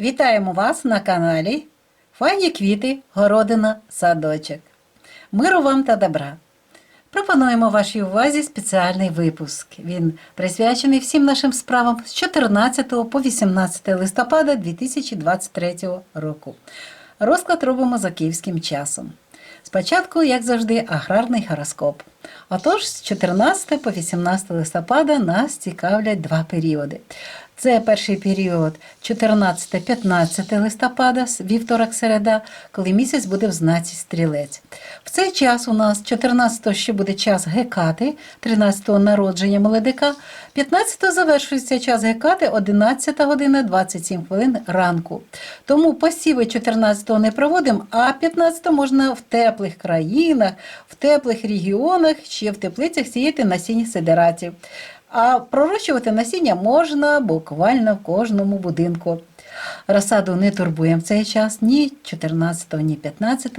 Вітаємо вас на каналі Файні квіти, городина, садочок. Миру вам та добра. Пропонуємо вашій увазі спеціальний випуск. Він присвячений всім нашим справам з 14 по 18 листопада 2023 року. Розклад робимо за київським часом. Спочатку, як завжди, аграрний гороскоп. Отож, з 14 по 18 листопада нас цікавлять два періоди. Це перший період 14-15 листопада, вівторок середа, коли місяць буде в знаці стрілець. В цей час у нас 14-го ще буде час гекати, 13-го народження молодика, 15-го завершується час гекати 11 година 27 хвилин ранку. Тому посіви 14-го не проводимо, а 15-го можна в теплих країнах, в теплих регіонах, ще в теплицях сіяти насіння сидератів. А пророщувати насіння можна буквально в кожному будинку. Розсаду не турбуємо в цей час ні 14, ні 15.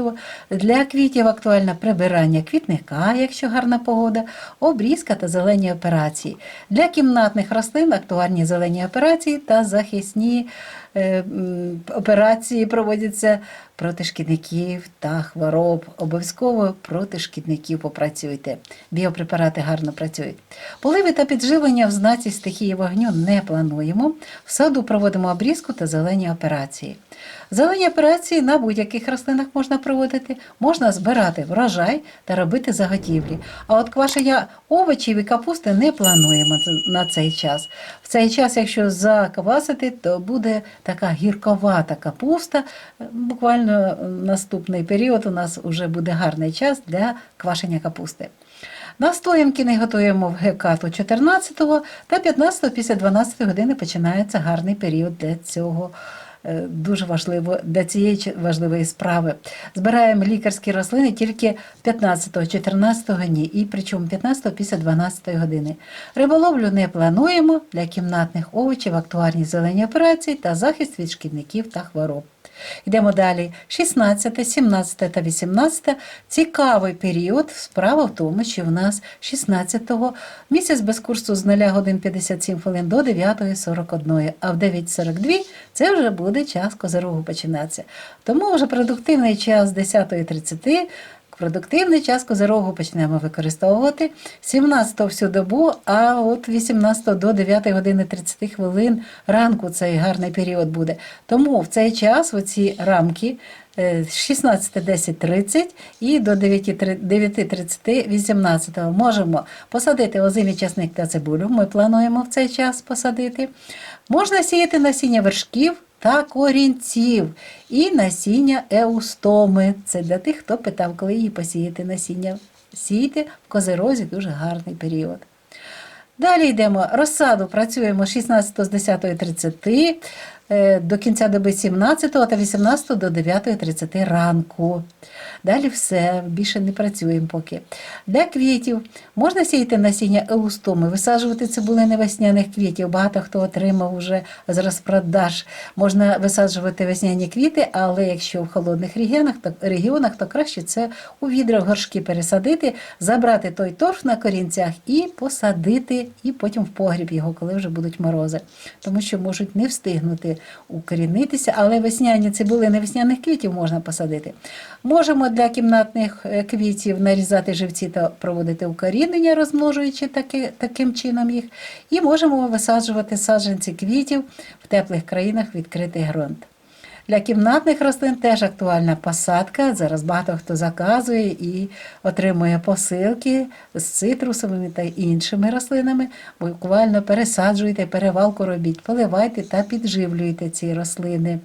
Для квітів актуальне прибирання квітника, якщо гарна погода, обрізка та зелені операції. Для кімнатних рослин актуальні зелені операції та захисні операції проводяться проти шкідників та хвороб. Обов'язково проти шкідників попрацюйте. Біопрепарати гарно працюють. Поливи та підживлення в знаці стихії вогню не плануємо. В саду проводимо обрізку та зелені операції. Зелені операції на будь-яких рослинах можна проводити, можна збирати врожай та робити заготівлі. А от квашення овочів і капусти не плануємо на цей час. В цей час, якщо заквасити, то буде така гірковата капуста. Буквально наступний період у нас вже буде гарний час для квашення капусти. Настоянки не готуємо в гекату 14 та 15 після 12 години починається гарний період для цього. Е, Дуже важливо для цієї важливої справи. Збираємо лікарські рослини тільки 15, 14 ні, і причому 15 після 12 години. Риболовлю не плануємо для кімнатних овочів, актуальні зелені операції та захист від шкідників та хвороб. Йдемо далі. 16, 17 та 18 цікавий період. Справа в тому, що в нас 16-го місяць без курсу з 0 годин 57 хвилин до 9.41, а в 9.42 це вже буде час козирогу починатися. Тому вже продуктивний час з 10.30 Продуктивний час козирогу почнемо використовувати 17 всю добу, а от 18 до 9 години 30 хвилин ранку цей гарний період буде. Тому в цей час оці рамки е, з 16.10.30 і до 9.30 9.30 18 можемо посадити озимий часник та цибулю. Ми плануємо в цей час посадити. Можна сіяти насіння вершків та корінців і насіння еустоми. Це для тих, хто питав, коли її посіяти насіння. Сійте в козирозі дуже гарний період. Далі йдемо. Розсаду працюємо з 16 з 10.30 е, до кінця доби 17 та 18 до 9.30 ранку. Далі все, більше не працюємо поки. Для квітів можна сіяти насіння еустоми, висаджувати цибулини весняних квітів. Багато хто отримав уже з розпродаж. Можна висаджувати весняні квіти, але якщо в холодних регіонах, то, регіонах, то краще це у відра в горшки пересадити, забрати той торф на корінцях і посадити, і потім в погріб його, коли вже будуть морози. Тому що можуть не встигнути укорінитися, але весняні цибулини весняних квітів можна посадити. Можемо для кімнатних е, квітів нарізати живці та проводити укорінення, розмножуючи таки, таким чином їх. І можемо висаджувати саджанці квітів в теплих країнах відкритий ґрунт. Для кімнатних рослин теж актуальна посадка. Зараз багато хто заказує і отримує посилки з цитрусовими та іншими рослинами. Буквально пересаджуйте, перевалку робіть, поливайте та підживлюйте ці рослини.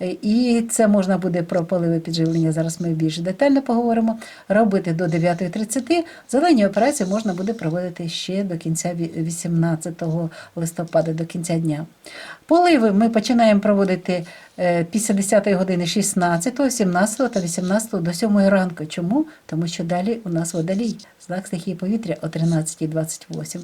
І це можна буде про поливи підживлення. Зараз ми більш детально поговоримо. Робити до 9.30. Зелені операції можна буде проводити ще до кінця 18 листопада, до кінця дня. Поливи ми починаємо проводити е, після 10 години 16, 17 та 18 до 7 ранку. Чому? Тому що далі у нас водолій, знак стихії повітря о 13.28.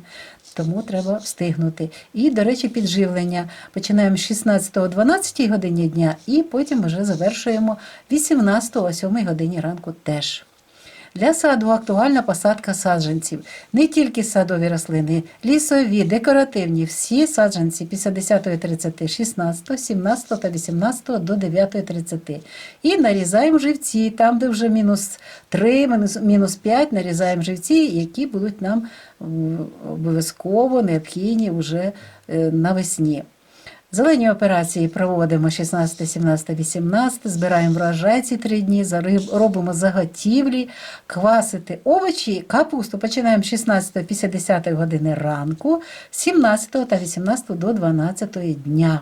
Тому треба встигнути. І, до речі, підживлення. Починаємо з 16 о 12 годині дня і потім вже завершуємо 18 о 7 годині ранку теж. Для саду актуальна посадка саджанців. Не тільки садові рослини, лісові, декоративні, всі саджанці після 10.30, 16, 17 та 18 до 9.30. І нарізаємо живці, там, де вже мінус 3, мінус, мінус 5, нарізаємо живці, які будуть нам обов'язково необхідні вже е, навесні. Зелені операції проводимо 16, 17, 18, збираємо врожай ці три дні, робимо заготівлі, квасити овочі, капусту починаємо з 16 після 10 години ранку, з 17 та 18 до 12 дня.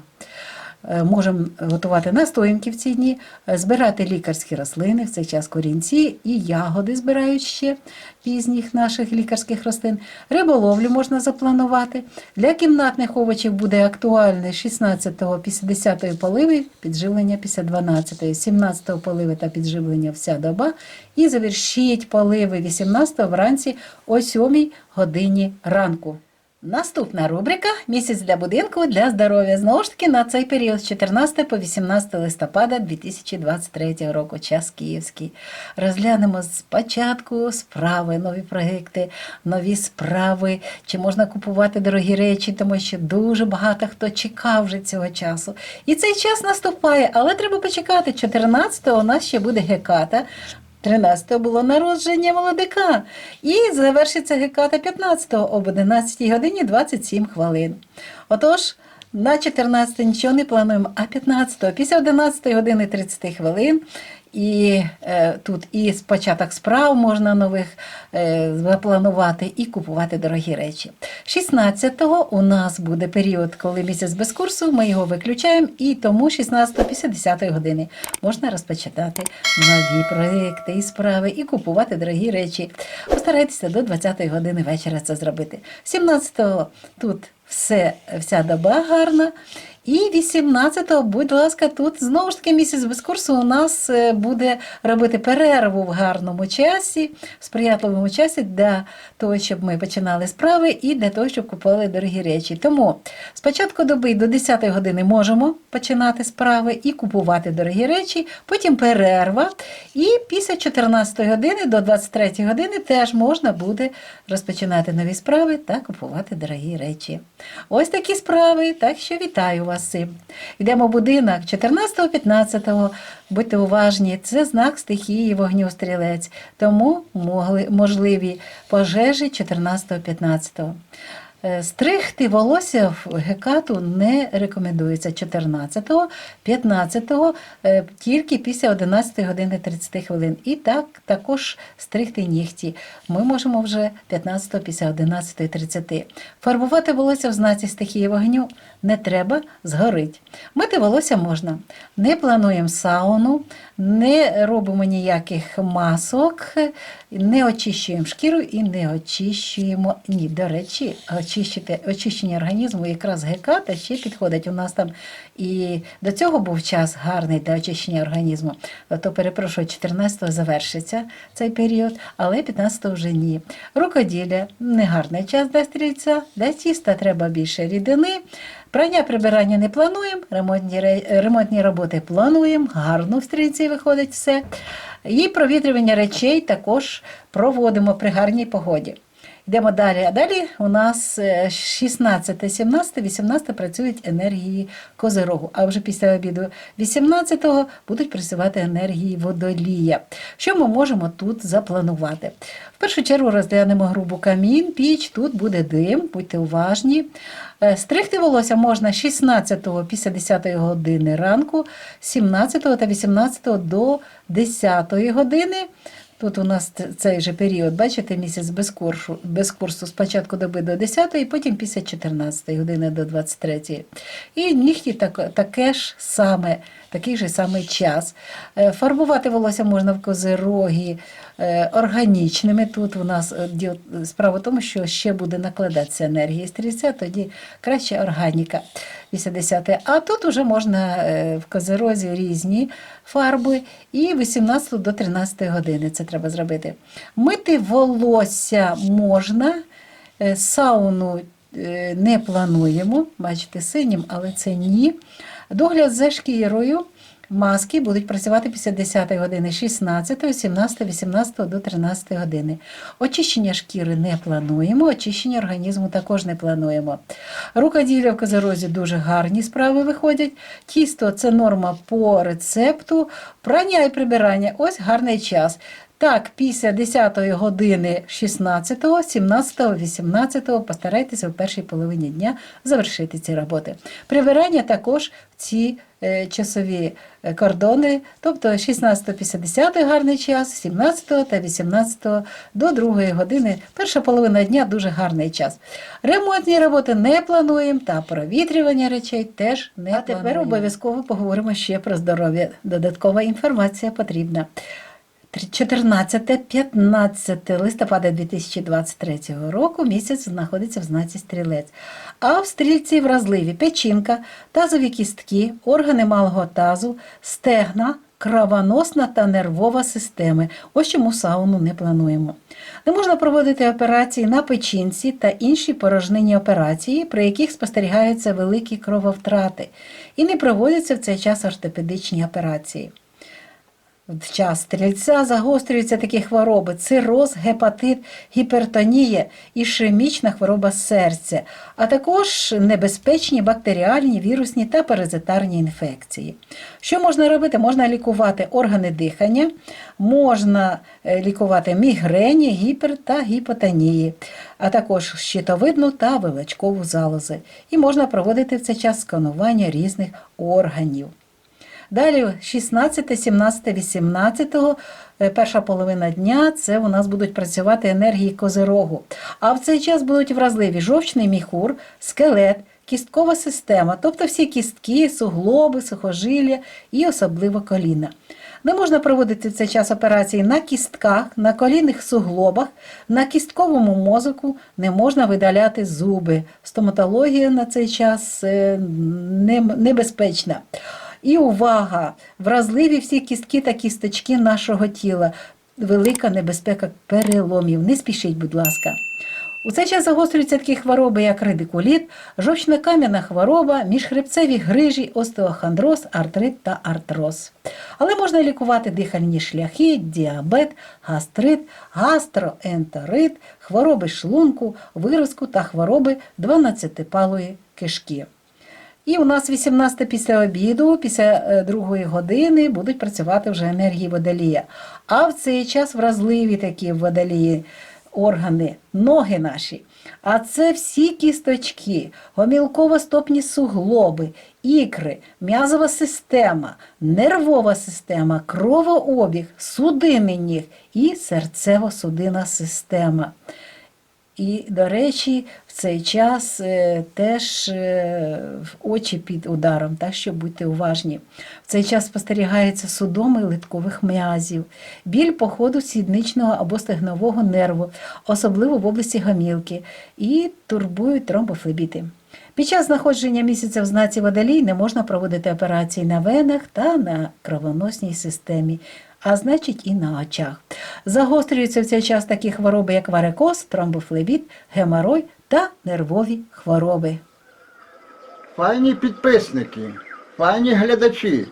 Е, Можемо готувати настоянки в ці дні, е, збирати лікарські рослини, в цей час корінці і ягоди збирають ще пізніх наших лікарських рослин. Риболовлю можна запланувати. Для кімнатних овочів буде актуальний 16-го після 10-ї поливи, підживлення після 12-ї, 17-го поливи та підживлення вся доба. І завершіть поливи 18-го вранці о 7 годині ранку. Наступна рубрика Місяць для будинку для здоров'я. Знову ж таки, на цей період з 14 по 18 листопада 2023 року, час київський. Розглянемо спочатку справи, нові проекти, нові справи, чи можна купувати дорогі речі, тому що дуже багато хто чекав вже цього часу. І цей час наступає, але треба почекати. 14-го у нас ще буде геката. 13-го було народження молодика. І завершиться геката 15-го об 11 годині 27 хвилин. Отож, на 14 нічого не плануємо, а 15-го, після 11 години 30 хвилин. І е, тут і з початок справ можна нових е, запланувати і купувати дорогі речі. 16-го у нас буде період, коли місяць без курсу, ми його виключаємо, і тому 16-го після 10 години можна розпочинати нові проекти і справи, і купувати дорогі речі. Постарайтеся до 20 години вечора це зробити. 17-го тут все, вся доба гарна. І 18-го, будь ласка, тут знову ж таки місяць без курсу у нас е, буде робити перерву в гарному часі, в сприятливому часі для того, щоб ми починали справи і для того, щоб купували дорогі речі. Тому з початку доби до 10-ї години можемо починати справи і купувати дорогі речі, потім перерва. І після 14 години до 23 години теж можна буде розпочинати нові справи та купувати дорогі речі. Ось такі справи, так що вітаю вас з. Йдемо в будинок 14-15, будьте уважні, це знак стихії вогню стрілець, тому можливі пожежі 14-15. Е, Стригти волосся в гекату не рекомендується 14-го, 15-го, е, тільки після 11 години 30 хвилин. І так також стригти нігті. Ми можемо вже 15-го після 11.30. Фарбувати волосся в знаці стихії вогню не треба, згорить. Мити волосся можна. Не плануємо сауну, не робимо ніяких масок, не очищуємо шкіру і не очищуємо. Ні, до речі, очищити, очищення організму якраз геката ще підходить. У нас там і до цього був час гарний для очищення організму. То перепрошую, 14-го завершиться цей період, але 15-го вже ні. Рукоділля не гарний час для стрільця, для тіста треба більше рідини. Прання прибирання не плануємо, ремонтні, ремонтні роботи плануємо, гарно в стрільці виходить все. І провітрювання речей також проводимо при гарній погоді. Йдемо далі. А далі у нас е, 16, 17, 18 працюють енергії Козирогу. А вже після обіду 18-го будуть працювати енергії водолія. Що ми можемо тут запланувати? В першу чергу розглянемо грубу камін, піч, тут буде дим, будьте уважні. Е, Стригти волосся можна 16-го після 10-ї години ранку, 17-го та 18-го до 10-ї години. Тут у нас цей же період, бачите, місяць без курсу, без курсу з початку доби до 10, потім після 14 години до 23. І нігті так, таке ж саме, такий же самий час. Е, Фарбувати волосся можна в козирогі е, органічними. Тут у нас е, справа в тому, що ще буде накладатися енергія стрільця, тоді краще органіка. 80. А тут уже можна в козирозі різні фарби і 18 до 13 години це треба зробити. Мити волосся можна, сауну не плануємо, бачите, синім, але це ні. Догляд за шкірою Маски будуть працювати після 10 години 16, 17, 18 до 13 години. Очищення шкіри не плануємо, очищення організму також не плануємо. Рукоділля в козорозі дуже гарні справи виходять. Тісто це норма по рецепту. Прання і прибирання ось гарний час. Так, після 10 години 16, 17, 18 постарайтеся в першій половині дня завершити ці роботи. Прибирання також в ці е, часові е, кордони, тобто 16 після 10 гарний час, 17 та 18 до 2 години. Перша половина дня дуже гарний час. Ремонтні роботи не плануємо, та провітрювання речей теж не а тепер обов'язково поговоримо ще про здоров'я. Додаткова інформація потрібна. 14-15 листопада 2023 року місяць знаходиться в знаці стрілець. А в стрільці вразливі печінка, тазові кістки, органи малого тазу, стегна, кровоносна та нервова системи. Ось чому сауну не плануємо. Не можна проводити операції на печінці та інші порожнинні операції, при яких спостерігаються великі крововтрати, і не проводяться в цей час ортопедичні операції. В час стрільця загострюються такі хвороби: цироз, гепатит, гіпертонія, ішемічна хвороба серця, а також небезпечні бактеріальні, вірусні та паразитарні інфекції. Що можна робити? Можна лікувати органи дихання, можна е, лікувати мігрені, гіпер та гіпотонії, а також щитовидну та вилачкову залози. І можна проводити в цей час сканування різних органів. Далі 16, 17, 18, е, перша половина дня це у нас будуть працювати енергії козирогу. А в цей час будуть вразливі жовчний міхур, скелет, кісткова система, тобто всі кістки, суглоби, сухожилля і особливо коліна. Не можна проводити в цей час операції на кістках, на колінних суглобах, на кістковому мозоку не можна видаляти зуби. Стоматологія на цей час е, не- небезпечна. І увага! Вразливі всі кістки та кісточки нашого тіла. Велика небезпека переломів. Не спішіть, будь ласка. У цей час загострюються такі хвороби, як радикуліт, жовчно-кам'яна хвороба, міжхребцеві грижі, остеохондроз, артрит та артроз. Але можна лікувати дихальні шляхи, діабет, гастрит, гастроентерит, хвороби шлунку, виразку та хвороби 12-палої кишки. І у нас 18 після обіду, після е, другої години будуть працювати вже енергії водолія. А в цей час вразливі такі водолії органи, ноги наші. А це всі кісточки, гомілково-стопні суглоби, ікри, м'язова система, нервова система, кровообіг, судинний ніг і серцево-судинна система. І, до речі, в цей час е, теж е, в очі під ударом, так що будьте уважні. В цей час спостерігаються судоми литкових м'язів, біль по ходу сідничного або стегнового нерву, особливо в області гомілки, і турбують тромбофлебіти. Під час знаходження місяця в знаці водолій не можна проводити операції на венах та на кровоносній системі, а значить і на очах. Загострюються в цей час такі хвороби, як варикоз, тромбофлебіт, геморой та нервові хвороби. Файні підписники, файні глядачі.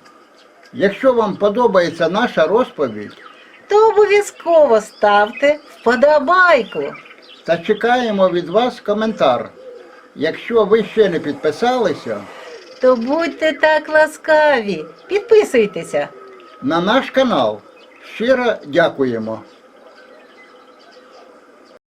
Якщо вам подобається наша розповідь, То обов'язково ставте вподобайку. та чекаємо від вас коментар. Якщо ви ще не підписалися То будьте так ласкаві, підписуйтеся. На наш канал, щиро дякуємо.